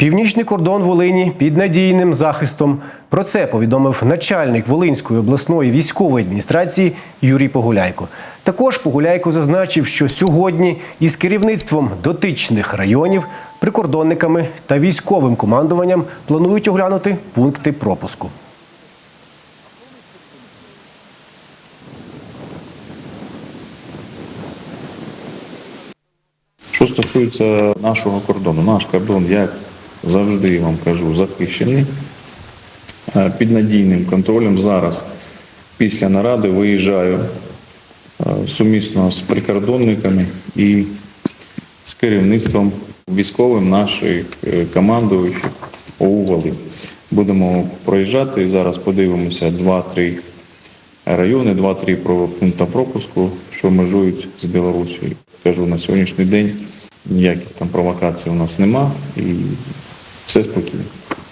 Північний кордон Волині під надійним захистом. Про це повідомив начальник Волинської обласної військової адміністрації Юрій Погуляйко. Також Погуляйко зазначив, що сьогодні із керівництвом дотичних районів, прикордонниками та військовим командуванням планують оглянути пункти пропуску. Що стосується нашого кордону, наш кордон, як завжди вам кажу, захищений Е, під надійним контролем. Зараз після наради виїжджаю е, сумісно з прикордонниками і з керівництвом військовим наших е, командуючих ОУ. Будемо проїжджати. Зараз подивимося 2-3 райони, 2-3 про- пункти пропуску, що межують з Білорусією. Кажу, на сьогоднішній день ніяких там провокацій у нас нема і Vocês um pouquinho.